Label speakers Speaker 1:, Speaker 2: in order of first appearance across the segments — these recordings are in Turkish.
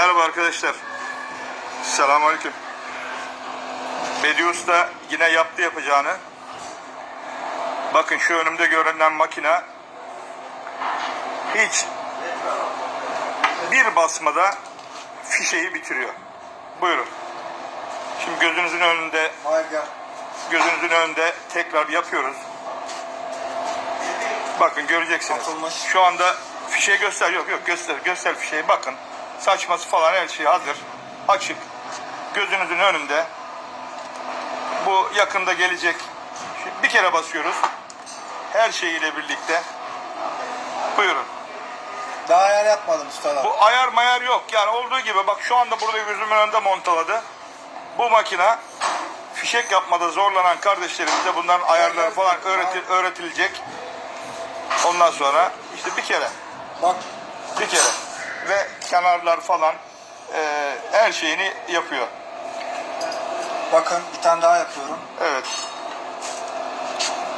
Speaker 1: Merhaba arkadaşlar. Selamünaleyküm. Bedi Usta yine yaptı yapacağını. Bakın şu önümde görünen makine hiç bir basmada fişeyi bitiriyor. Buyurun. Şimdi gözünüzün önünde gözünüzün önünde tekrar yapıyoruz. Bakın göreceksiniz. Şu anda fişeği göster. Yok yok göster. Göster fişeği bakın. Saçması falan her şey hazır. Açık. Gözünüzün önünde. Bu yakında gelecek. Şimdi bir kere basıyoruz. Her şeyiyle birlikte. Buyurun.
Speaker 2: Daha ayar yapmadım ustalar.
Speaker 1: Bu ayar mayar yok. Yani olduğu gibi bak şu anda burada gözümün önünde montaladı. Bu makine fişek yapmada zorlanan kardeşlerimize bunların ayarları falan öğreti- öğretilecek. Ondan sonra işte bir kere,
Speaker 2: Bak
Speaker 1: bir kere ve kenarlar falan e, her şeyini yapıyor.
Speaker 2: bakın bir tane daha yapıyorum.
Speaker 1: Evet,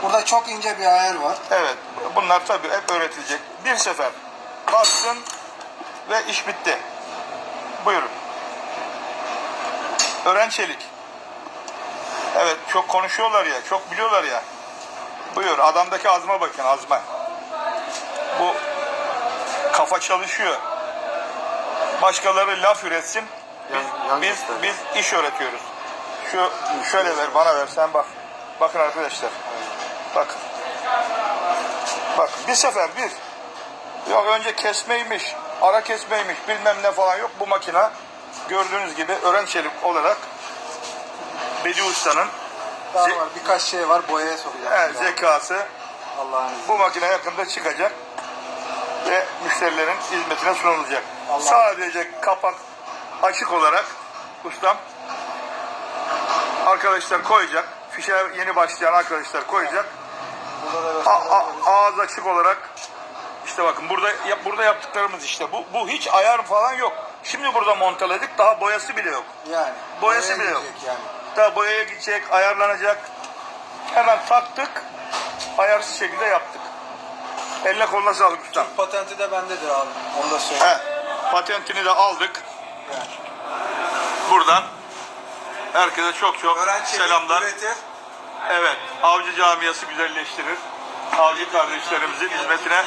Speaker 2: Burada çok ince bir ayar var.
Speaker 1: evet. Bunlar tabii hep öğretilecek. Bir sefer bastın ve iş bitti. Buyurun. Öğren çelik. Evet çok konuşuyorlar ya, çok biliyorlar ya. Buyur adamdaki azma bakın azma. Bu kafa çalışıyor. Başkaları laf üretsin. Biz,
Speaker 2: Yan-
Speaker 1: biz, biz iş öğretiyoruz. Şu şöyle ver bana ver sen bak. Bakın arkadaşlar. Bakın. Bak bir sefer bir. Yok önce kesmeymiş, ara kesmeymiş bilmem ne falan yok. Bu makine gördüğünüz gibi ören çelik olarak Bedi Usta'nın
Speaker 2: Daha
Speaker 1: Ze-
Speaker 2: var. Birkaç şey var. Boyaya
Speaker 1: evet,
Speaker 2: şimdi.
Speaker 1: zekası
Speaker 2: Allah'ın izniyle.
Speaker 1: bu makine yakında çıkacak ve müşterilerin hizmetine sunulacak.
Speaker 2: Allah-
Speaker 1: Sadece kapak açık olarak ustam arkadaşlar koyacak. Fişe yeni başlayan arkadaşlar koyacak. A- a- ağız açık olarak işte bakın burada yap, burada yaptıklarımız işte bu bu hiç ayar falan yok. Şimdi burada montaladık daha boyası bile yok.
Speaker 2: Yani.
Speaker 1: Boyası bile yok.
Speaker 2: Yani.
Speaker 1: Daha boyaya gidecek, ayarlanacak. Hemen taktık, ayarsız şekilde yaptık. Eline koluna sağlık ustam.
Speaker 2: Patenti de bendedir abi. Onu da söyleyeyim.
Speaker 1: He, patentini de aldık. Buradan herkese çok çok selamlar.
Speaker 2: üretir.
Speaker 1: Evet, Avcı Camiası güzelleştirir. Avcı kardeşlerimizin hizmetine